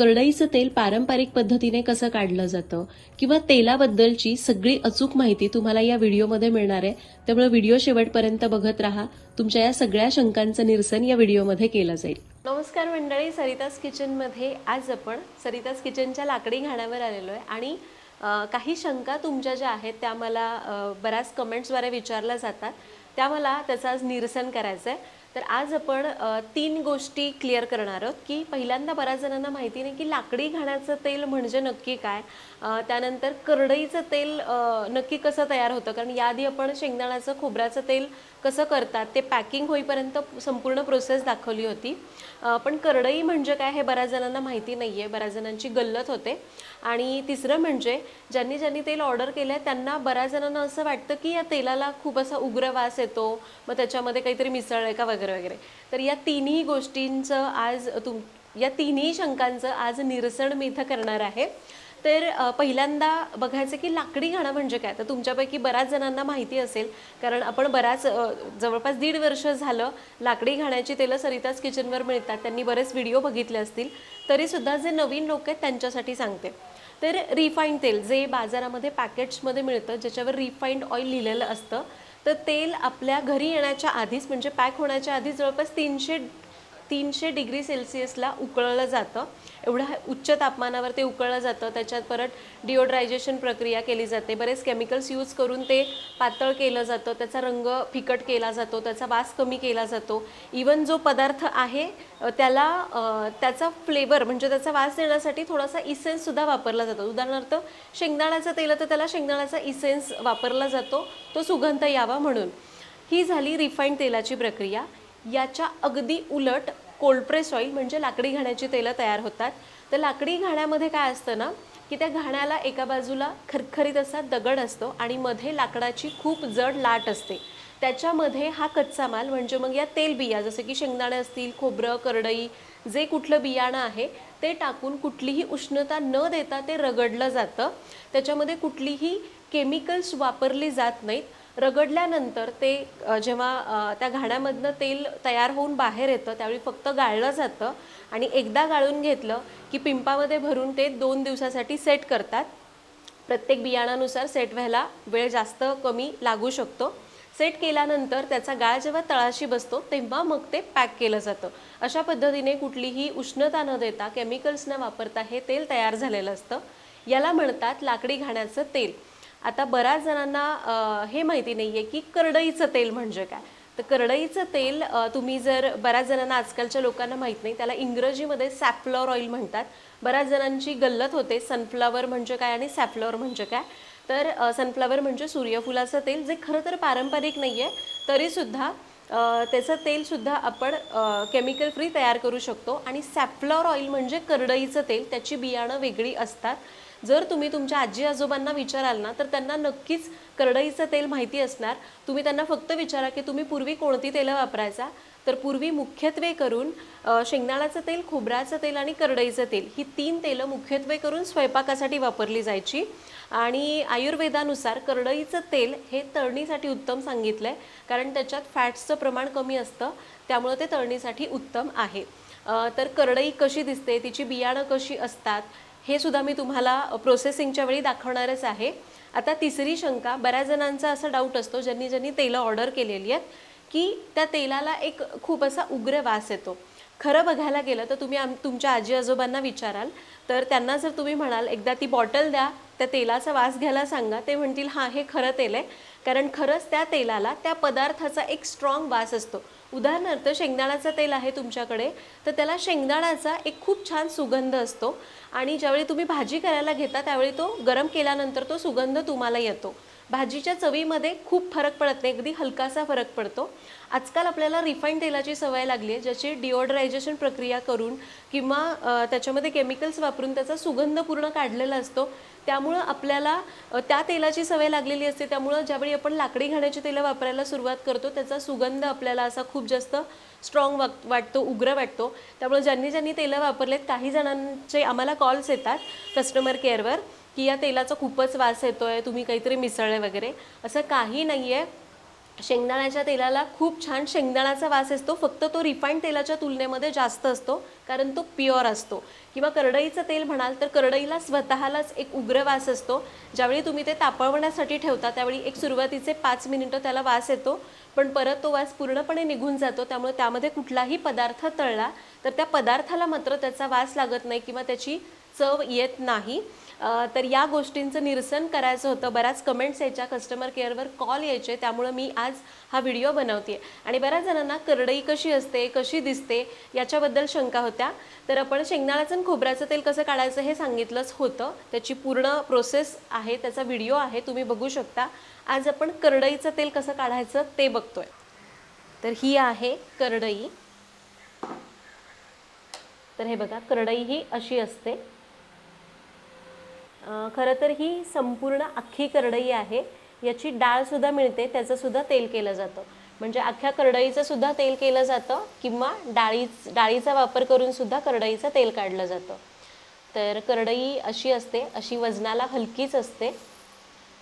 करडईचं तेल पारंपरिक पद्धतीने कसं काढलं जातं किंवा तेलाबद्दलची सगळी अचूक माहिती तुम्हाला या व्हिडिओमध्ये मिळणार आहे. त्यामुळे व्हिडिओ शेवटपर्यंत बघत राहा. तुमच्या या सगळ्या शंकांचं निरसन या व्हिडिओमध्ये केलं जाईल. नमस्कार मंडळी सरिताज किचनमध्ये आज आपण सरिताज किचनच्या लाकडी घाण्यावर आलेलो आहे आणि काही शंका तुमच्या ज्या आहेत त्या मला बऱ्याच कमेंट्सद्वारे विचारल्या जातात. त्या मला त्याचं आज निरसन करायचं आहे तर आज आपण तीन गोष्टी क्लिअर करणार आहोत की पहिल्यांदा बऱ्याच जणांना माहिती नाही की लाकडी घाण्याचं तेल म्हणजे नक्की काय. त्यानंतर करडईचं तेल नक्की कसं तयार होतं? कारण याआधी आपण शेंगदाण्याचं खोबऱ्याचं तेल कसं करतात ते पॅकिंग होईपर्यंत संपूर्ण प्रोसेस दाखवली होती. पण करडई म्हणजे काय हे बऱ्याच जणांना माहिती नाही आहे बऱ्याच जणांची गल्लत होते. आणि तिसरं म्हणजे ज्यांनी ज्यांनी तेल ऑर्डर केलं आहे त्यांना बऱ्याच जणांना असं वाटतं की या तेलाला खूप असा उग्र वास येतो. मग त्याच्यामध्ये काहीतरी मिसळ आहे का वगैरे वगैरे. तर या तिन्ही गोष्टींचं आज तुम या तिन्ही शंकांचं आज निरसन मी इथं करणार आहे. तर पहिल्यांदा बघायचं की लाकडी घाणं म्हणजे काय? तर तुमच्यापैकी बऱ्याच जणांना माहिती असेल कारण आपण बऱ्याच जवळपास दीड वर्ष झालं लाकडी घाण्याची तेलं सरिताज किचनवर मिळतात. त्यांनी बरेच व्हिडिओ बघितले असतील. तरीसुद्धा जे नवीन लोक आहेत त्यांच्यासाठी सांगते. तर रिफाईंड तेल जे बाजारामध्ये पॅकेट्समध्ये मिळतं ज्याच्यावर रिफाईंड ऑइल लिहिलेलं असतं तर तेल आपल्या घरी येण्याच्या आधीच म्हणजे पॅक होण्याच्या आधीच जवळपास तीनशे तीनशे डिग्री सेल्सिअसला उकळलं जातं. एवढ्या उच्च तापमानावर ते उकळलं जातं. त्याच्यात परत डिओड्रायझेशन प्रक्रिया केली जाते. बरेच केमिकल्स यूज करून ते पातळ केलं जातं. त्याचा रंग फिकट केला जातो. त्याचा वास कमी केला जातो. इवन जो पदार्थ आहे त्याला त्याचा फ्लेवर म्हणजे त्याचा वास देण्यासाठी थोडासा इसेन्ससुद्धा वापरला जातो. उदाहरणार्थ शेंगदाण्याचं तेल तर त्याला शेंगदाण्याचा इसेन्स वापरला जातो. तो सुगंध यावा म्हणून. ही झाली रिफाईंड तेलाची प्रक्रिया. याच्या अगदी उलट कोल्ड प्रेस ऑइल म्हणजे लाकडी घाण्याची तेलं तयार होतात. तर लाकडी घाण्यामध्ये काय असतं ना की त्या घाण्याला एका बाजूला खरखरीत असा दगड असतो आणि मध्ये लाकडाची खूप जड लाट असते. त्याच्यामध्ये हा कच्चा माल म्हणजे मग या तेलबिया जसं की शेंगदाणे असतील खोबरं करडई जे कुठलं बियाणं आहे ते टाकून कुठलीही उष्णता न देता ते रगडलं जातं. त्याच्यामध्ये कुठलीही केमिकल्स वापरली जात नाहीत. रगडल्यानंतर ते जेव्हा त्या घाण्यामधनं तेल तयार होऊन बाहेर येतं त्यावेळी फक्त गाळलं जातं आणि एकदा गाळून घेतलं की पिंपामध्ये भरून ते दोन दिवसासाठी सेट करतात. प्रत्येक बियाणानुसार सेट व्हायला वेळ जास्त कमी लागू शकतो. सेट केल्यानंतर त्याचा गाळ जेव्हा तळाशी बसतो तेव्हा मग ते पॅक केलं जातं. अशा पद्धतीने कुठलीही उष्णता न देता केमिकल्स न वापरता हे तेल तयार झालेलं असतं. याला म्हणतात लाकडी घाण्याचं तेल. आता बऱ्याच जणांना हे माहिती नाही आहे की करडईचं तेल म्हणजे काय. तर करडईचं तेल तुम्ही जर बऱ्याच जणांना आजकालच्या लोकांना माहीत नाही त्याला इंग्रजीमध्ये सॅफ्लॉर ऑइल म्हणतात. बऱ्याच जणांची गल्लत होते सनफ्लावर म्हणजे काय आणि सॅफ्लॉवर म्हणजे काय. तर सनफ्लावर म्हणजे सूर्यफुलाचं तेल जे खरं तर पारंपरिक नाही आहे तरीसुद्धा त्याचं तेलसुद्धा आपण केमिकल फ्री तयार करू शकतो. आणि सॅफ्लॉर ऑइल म्हणजे करडईचं तेल त्याची बियाणं वेगळी असतात. जर तुम्ही तुमच्या आजी आजोबांना विचाराल ना तर त्यांना नक्कीच करडईचं तेल माहिती असणार. तुम्ही त्यांना फक्त विचारा की तुम्ही पूर्वी कोणती तेलं वापरायचा? तर पूर्वी मुख्यत्वे करून शेंगदाण्याचं तेल खोबऱ्याचं तेल आणि करडईचं तेल ही तीन तेलं मुख्यत्वे करून स्वयंपाकासाठी वापरली जायची. आणि आयुर्वेदानुसार करडईचं तेल हे तळणीसाठी उत्तम सांगितलं आहे कारण त्याच्यात फॅट्सचं प्रमाण कमी असतं त्यामुळं ते तळणीसाठी उत्तम आहे. तर करडई कशी दिसते तिची बियाणं कशी असतात हे सुद्धा मी तुम्हाला प्रोसेसिंगच्या वेळी दाखवणारच आहे. आता तिसरी शंका बऱ्याच जणांचा असा डाऊट असतो ज्यांनी ज्यांनी तेलं ऑर्डर केलेली आहेत की त्या तेलाला एक खूप असा उग्र वास येतो. खरं बघायला गेलं तर तुम्ही आम तुमच्या आजी आजोबांना विचाराल तर त्यांना जर तुम्ही म्हणाल एकदा ती बॉटल द्या त्या तेलाचा वास घ्यायला सांगा ते म्हणतील हां हे खरं तेल आहे. कारण खरंच त्या तेलाला त्या पदार्थाचा एक स्ट्रॉंग वास असतो. उदाहरणार्थ शेंगदाण्याचं तेल आहे तुमच्याकडे तर त्याला शेंगदाण्याचा एक खूप छान सुगंध असतो आणि ज्यावेळी तुम्ही भाजी करायला घेता त्यावेळी तो गरम केल्यानंतर तो सुगंध तुम्हाला येतो. भाजीच्या चवीमध्ये खूप फरक पडत नाही अगदी हलकासा फरक पडतो. आजकाल आपल्याला रिफाईंड तेलाची सवय लागली आहे ज्याची डिओड्रायझेशन प्रक्रिया करून किंवा त्याच्यामध्ये केमिकल्स वापरून त्याचा सुगंध पूर्ण काढलेला असतो. त्यामुळं आपल्याला त्या तेलाची सवय लागलेली असते. त्यामुळं ज्यावेळी आपण लाकडी घाण्याची तेलं वापरायला सुरुवात करतो त्याचा सुगंध आपल्याला असा खूप खूप जास्त स्ट्रॉंग वाट वाटतो उग्र वाटतो. त्यामुळे ज्यांनी ज्यांनी तेलं वापरलेत काही जणांचे आम्हाला कॉल्स येतात कस्टमर केअरवर की या तेलाचा खूपच वास येतो आहे तुम्ही काहीतरी मिसळले वगैरे. असं काही नाही आहे शेंगदाण्याच्या तेलाला खूप छान शेंगदाण्याचा वास असतो. फक्त तो रिफाईंड तेलाच्या तुलनेमध्ये जास्त असतो कारण तो प्युअर असतो. किंवा करडईचं तेल म्हणाल तर करडईला स्वतःलाच एक उग्र वास असतो. ज्यावेळी तुम्ही ते तापवण्यासाठी ठेवता त्यावेळी एक सुरुवातीचे पाच मिनिटं त्याला वास येतो. पण परत तो वास पूर्णपणे निघून जातो त्यामुळे त्यामध्ये कुठलाही पदार्थ तळला तर त्या पदार्थाला मात्र त्याचा वास लागत नाही किंवा त्याची चव येत नाही. तर या गोष्टींचं निरसन करायचं होतं. बऱ्याच कमेंट्स यायच्या. कस्टमर केअरवर कॉल यायचे. त्यामुळं मी आज हा व्हिडिओ बनवते आणि बऱ्याच जणांना करडई कशी असते कशी दिसते याच्याबद्दल शंका होत्या. तर आपण शेंगदाण्याचं आणि खोबऱ्याचं तेल कसं काढायचं हे सांगितलंच होतं. त्याची पूर्ण प्रोसेस आहे. त्याचा व्हिडिओ आहे. तुम्ही बघू शकता. आज आपण करडईचं तेल कसं काढायचं ते बघतोय. तर ही आहे करडई. तर हे बघा करडई ही अशी असते. खरं तर ही संपूर्ण अख्खी करडई आहे. याची डाळसुद्धा मिळते त्याचंसुद्धा तेल केलं जातं. म्हणजे अख्ख्या करडईचं सुद्धा तेल केलं जातं किंवा डाळी डाळीचा वापर करून सुद्धा करडईचं तेल काढलं जातं. तर करडई अशी असते अशी वजनाला हलकीच असते.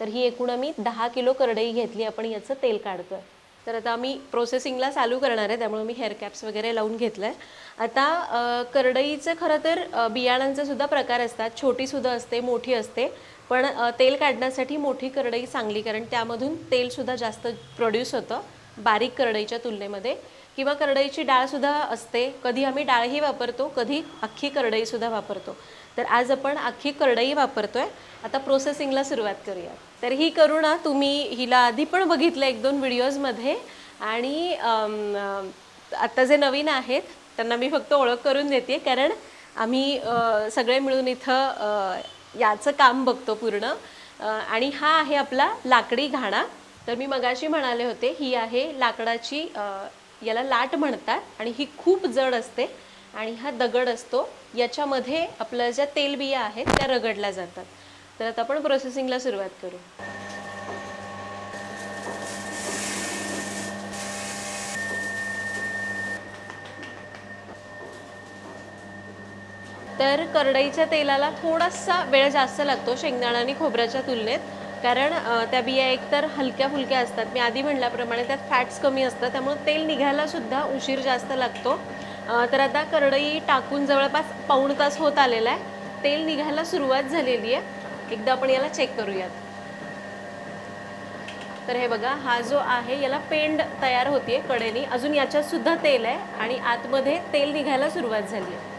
तर ही एकूण आम्ही दहा किलो करडई घेतली आपण याचं तेल काढतोय. तर आता आम्ही प्रोसेसिंगला चालू करणार आहे त्यामुळे मी हेअर कॅप्स वगैरे लावून घेतलं आहे आता करडईचं खरं तर बियाणांचे सुद्धा प्रकार असतात. छोटीसुद्धा असते मोठी असते. पण तेल काढण्यासाठी मोठी करडई चांगली कारण त्यामधून तेलसुद्धा जास्त प्रोड्यूस होतं बारीक करडईच्या तुलनेमध्ये. किंवा करडईची डाळसुद्धा असते. कधी आम्ही डाळही वापरतो कधी अख्खी करडईसुद्धा वापरतो. तर आज आपण अख्खी करडई वापरतो आहे आता प्रोसेसिंगला सुरुवात करूया तर ही करू ना तुम्ही हिला आधी पण बघितलं एक दोन व्हिडिओजमध्ये आणि आत्ता जे नवीन आहेत त्यांना मी फक्त ओळख करून देते. कारण आम्ही सगळे मिळून इथं याचं काम बघतो पूर्ण. आणि हा आहे आपला लाकडी घाणा. तर मी मगाशी म्हणाले होते ही आहे लाकडाची याला लाट म्हणतात आणि ही खूप जड असते आणि हा दगड असतो. याच्यामध्ये आपल्या ज्या तेलबिया आहेत त्या रगडल्या जातात. तर आता आपण प्रोसेसिंगला सुरुवात करू. तर करडईच्या तेलाला थोडासा वेळ जास्त लागतो शेंगदाणा आणि खोबऱ्याच्या तुलनेत. कारण त्या बिया एकतर हलक्या फुलक्या असतात. मी आधी म्हणल्याप्रमाणे त्यात फॅट्स कमी असतं त्यामुळे तेल निघायलासुद्धा उशीर जास्त लागतो. तर आता करडई टाकून जवळपास पाऊण तास होत आलेला आहे. तेल निघायला सुरुवात झालेली आहे. एकदा आपण याला चेक करूयात. तर हे बघा हा जो आहे याला पेंड तयार होतीये कडेने अजून याच्यात सुद्धा तेल आहे आणि आतमध्ये तेल निघायला सुरुवात झाली आहे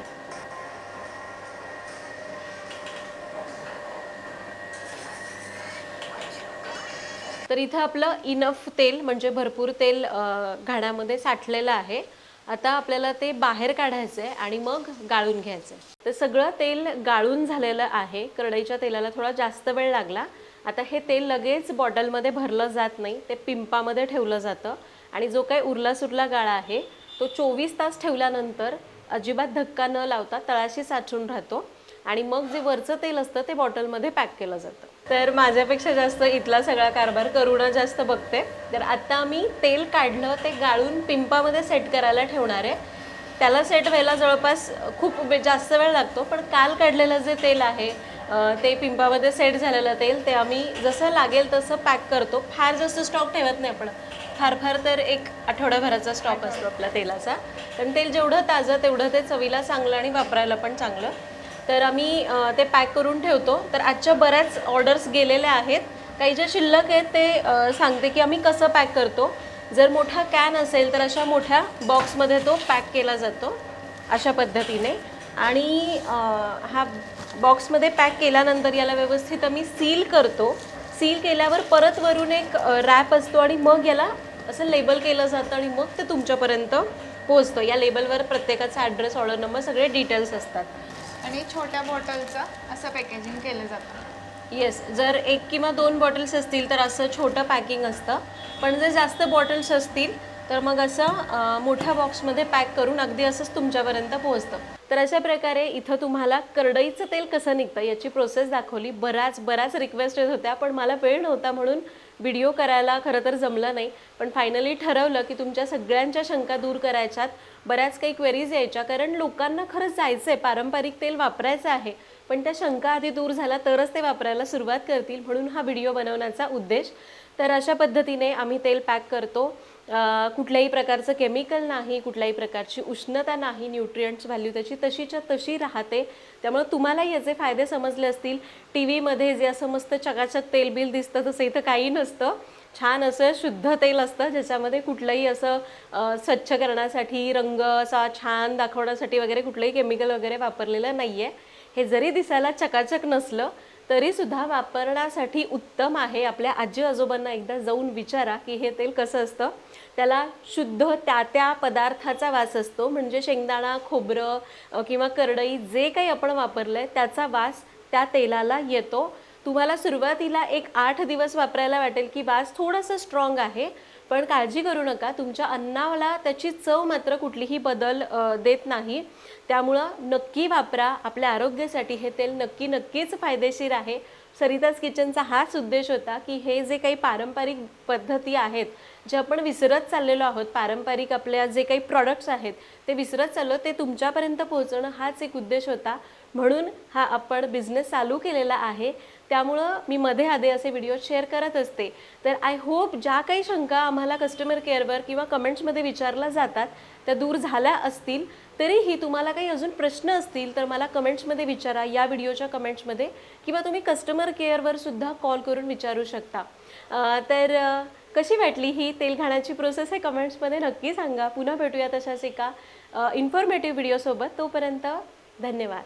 तर इथं आपलं इनफ तेल म्हणजे भरपूर तेल घाण्यामध्ये साठलेलं आहे. आता आपल्याला ते बाहेर काढायचं आहे आणि मग गाळून घ्यायचं आहे तर सगळं तेल गाळून झालेलं आहे. करडईच्या तेलाला थोडा जास्त वेळ लागला. आता हे तेल लगेच बॉटलमध्ये भरलं जात नाही. ते पिंपामध्ये ठेवलं जातं. आणि जो काही उरला सुरला गाळा आहे तो चोवीस तास ठेवल्यानंतर अजिबात धक्का न लावता तळाशी साठून राहतो. आणि मग जे वरचं तेल असतं ते बॉटलमध्ये पॅक केलं जातं. तर माझ्यापेक्षा जास्त इथला सगळा कारभार करुणा जास्त बघते. तर आत्ता आम्ही तेल काढलं ते गाळून पिंपामध्ये सेट करायला ठेवणार आहे. त्याला सेट व्हायला जवळपास खूप जास्त वेळ लागतो पण काल काढलेलं जे तेल आहे ते पिंपामध्ये सेट झालेलं तेल ते आम्ही जसं लागेल तसं पॅक करतो. फार जास्त स्टॉक ठेवत नाही आपण. फार फार तर एक आठवड्याभराचा स्टॉक असतो आपला तेलाचा. पण तेल जेवढं ताजं तेवढं ते चवीला चांगलं आणि वापरायला पण चांगलं. तर आम्ही ते पॅक करून ठेवतो. तर आजच्या बऱ्याच ऑर्डर्स गेलेल्या आहेत. काही ज्या शिल्लक आहेत ते सांगते की आम्ही कसं पॅक करतो. जर मोठा कॅन असेल तर अशा मोठ्या बॉक्समध्ये तो पॅक केला जातो अशा पद्धतीने. आणि हा बॉक्समध्ये पॅक केल्यानंतर याला व्यवस्थित आम्ही सील करतो. सील केल्यावर परत वरून एक रॅप असतो आणि मग याला असं लेबल केलं जातं आणि मग ते तुमच्यापर्यंत पोहोचतं. या लेबलवर प्रत्येकाचा ॲड्रेस ऑर्डर नंबर सगळे डिटेल्स असतात. आणि छोट्या बॉटलचं असं पॅकेजिंग केलं जातं. येस जर एक किंवा दोन बॉटल्स असतील तर असं छोटं पॅकिंग असतं. पण जर जास्त बॉटल्स असतील तर मग असं मोठ्या बॉक्समध्ये पॅक करून अगदी असंच तुमच्यापर्यंत पोहोचतं. तर अशा प्रकारे इथं तुम्हाला करडईचं तेल कसं निघतं याची प्रोसेस दाखवली. बऱ्याच बऱ्याच रिक्वेस्ट येत होत्या पण मला वेळ नव्हता म्हणून व्हिडिओ करायला खरं तर जमलं नाही. पण फायनली ठरवलं की तुमच्या सगळ्यांच्या शंका दूर करायच्यात. बऱ्याच काही क्वेरीज यायच्या. कारण लोकांना खरंच जायचं आहे पारंपरिक तेल वापरायचं आहे. पण त्या शंका आधी दूर झाल्या तरच ते वापरायला सुरुवात करतील. म्हणून हा व्हिडिओ बनवण्याचा उद्देश. तर अशा पद्धतीने आम्ही तेल पॅक करतो. कुठल्याही प्रकारचं केमिकल नाही कुठल्याही प्रकारची उष्णता नाही न्यूट्रियंट्स व्हॅल्यू त्याची तशीच्या तशी राहते. त्यामुळे तुम्हाला याचे फायदे समजले असतील. टी व्हीमध्ये जे असं मस्त चकाचक तेल बिल दिसतं तसं इथं काही नसतं. छान असं शुद्ध तेल असतं ज्याच्यामध्ये कुठलंही असं स्वच्छ करण्यासाठी रंग असा छान दाखवण्यासाठी वगैरे कुठलंही केमिकल वगैरे वापरलेलं नाही आहे हे जरी दिसायला चकाचक नसलं तरीसुद्धा वापरण्यासाठी उत्तम आहे. आपल्या आजी आजोबांना एकदा जाऊन विचारा की हे तेल कसं असतं. त्याला शुद्ध त्या त्या पदार्थाचा वास असतो. म्हणजे शेंगदाणा खोबरं किंवा करडई जे काही आपण वापरलं आहे त्याचा वास त्या तेलाला येतो. तुम्हाला सुरुवातीला एक आठ दिवस वापरायला वाटेल की वास थोडंसं स्ट्रॉंग आहे. पण काळजी करू नका. तुमच्या अन्नाला त्याची चव मात्र कुठलीही बदल देत नाही. त्यामुळं नक्की वापरा. आपल्या आरोग्यासाठी हे तेल नक्की नक्कीच फायदेशीर आहे. सरिताज किचनचा हाच उद्देश होता की हे जे काही पारंपरिक पद्धती आहेत जे आपण विसरत चाललेलो आहोत पारंपरिक आपल्या जे काही प्रॉडक्ट्स आहेत ते विसरत चाललो ते तुमच्यापर्यंत पोहोचणं हाच एक उद्देश होता. म्हणून हा आपण बिझनेस चालू केलेला आहे. त्यामुळं मी मध्ये आधे असे व्हिडिओ शेअर करत असते. तर आय होप ज्या काही शंका आम्हाला कस्टमर केअरवर किंवा कमेंट्समध्ये विचारल्या जातात त्या दूर झाल्या असतील तरीही तुम्हाला काही अजून प्रश्न असतील तर मला कमेंट्समध्ये विचारा. या व्हिडिओच्या कमेंट्समध्ये किंवा तुम्ही कस्टमर केअरवर सुद्धा कॉल करून विचारू शकता. तर कशी वाटली ही तेल घाण्याची प्रोसेस हे कमेंट्समध्ये नक्की सांगा. पुन्हा भेटूया तशाच एका इन्फॉर्मेटिव्ह व्हिडिओसोबत तोपर्यंत धन्यवाद.